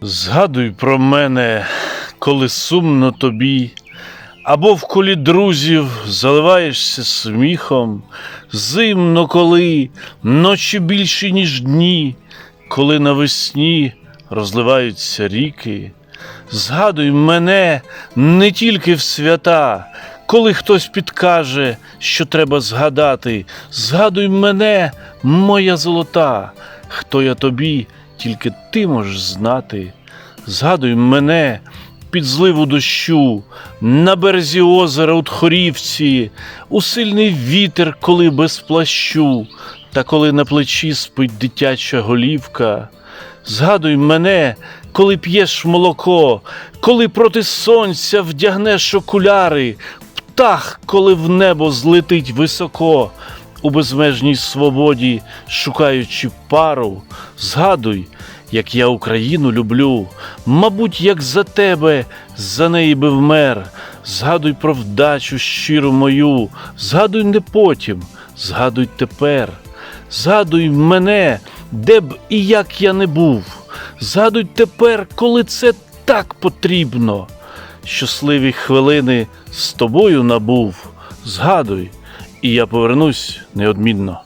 Згадуй про мене, коли сумно тобі, або в колі друзів заливаєшся сміхом, зимно коли, ночі більші, ніж дні, коли навесні розливаються ріки. Згадуй мене не тільки в свята, коли хтось підкаже, що треба згадати. Згадуй мене, моя золота, хто я тобі, тільки ти можеш знати. Згадуй мене під зливу дощу, на березі озера у Тхорівці, у сильний вітер, коли без плащу, та коли на плечі спить дитяча голівка. Згадуй мене, коли п'єш молоко, коли проти сонця вдягнеш окуляри, птах, коли в небо злетить високо, у безмежній свободі, шукаючи пару, згадуй, як я Україну люблю, мабуть, як за тебе, за неї би вмер. Згадуй про вдачу щиру мою, згадуй не потім, згадуй тепер. Згадуй мене, де б і як я не був. Згадуй тепер, коли це так потрібно. Щасливі хвилини з тобою набув. Згадуй, і я повернусь неодмінно.